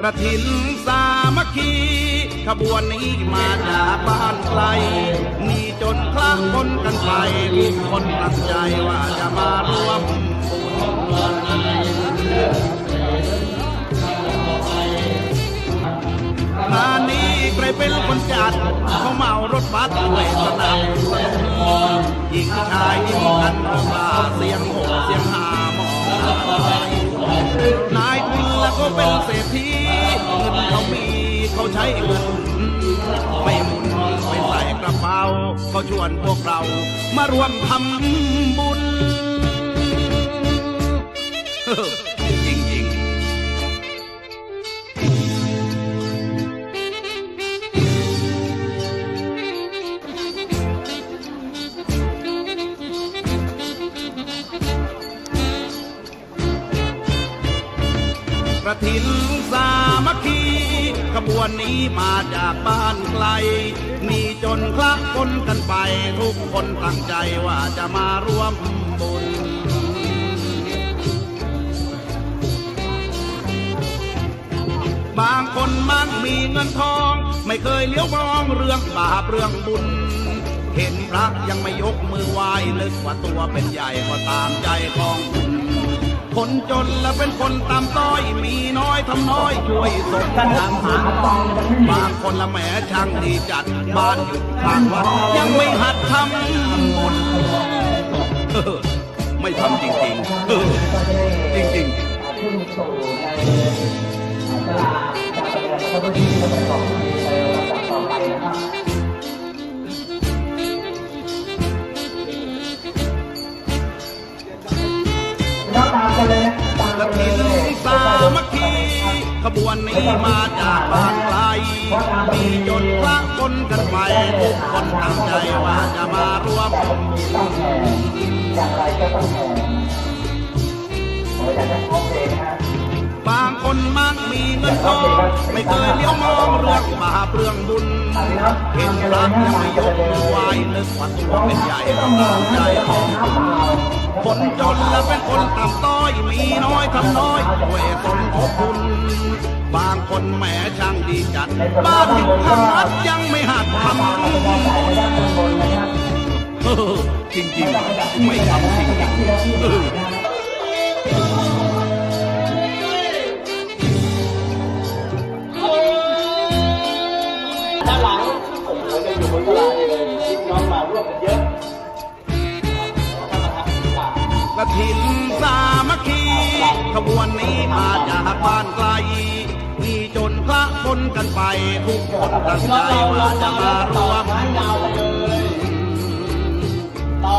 กระถินสามัคคีขบวนนี้มาจากบ้านไกลมีจนคละคนกันไปทุกคนตั้งใจว่าจะมาร่วมบุญงานนี้ใครเป็นคนจัดเขาเมารถบัสด้วยสนับสนุนหญิงชายยิ้มกันระบาเสียงโหเสียงหามอนายทุนแล้วก็เป็นเศรษฐี เขาใช้เงิน ไม่หมุนไม่ใส่กระเป๋าเขาชวนพวกเรามารวมทำบุญ กระถินสามัคคีขบวนนี้มาจากบ้านไกล มีจนคละคนกันไป ทุกคนตั้งใจว่าจะมาร่วมบุญบางคนมั่งมีเงินทอง ไม่เคยเลี้ยวมองเรื่องบาปเรื่องบุญ เห็นพระยังไม่ยกมือไหว้นึกว่าตัวเป็นใหญ่ก็ตามใจของคุณ คนจนและเป็นคนตามต้อย มีน้อยทำน้อยช่วยสมทบบางคนละแหมช่างดีจัดบ้านอยู่ข้างวัดยังไม่หัดทำบุญเออไม่ทำจริงๆเออจริงๆ ขบวนนี้มาจากบ้านไกลมีจนพระคนกันไปทุกคนตั้งใจว่าจะมาร่วมต้องแข่งอย่างไรก็ต้องแข่งเราอยากจะโอเคนะฮะบางคนมั่งมีเงินทองไม่เคยเลี้ยวมองเรื่องบาปเรื่องบุญ เห็นพระยังไม่ยกมือไหว้นึกว่าตัวเป็นใหญ่ตามใจของคนจนและเป็นคนต่ำต้อยมีน้อยทำน้อยด้วยสมทบทุนบางคนแหมช่างดีจัด บ้านอยู่ข้างวัดยังไม่หัดทำบุญจริงๆ ไม่ทำจริงๆ ถินสามัคคีขบวนนี้มาจากบ้านไกล มีจนพระคนกันไปทุกคนตั้งใจว่าจะมารวมท้ายยาวไปเลยต่อ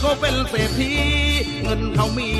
เขาเป็นเศรษฐีเงินเขามี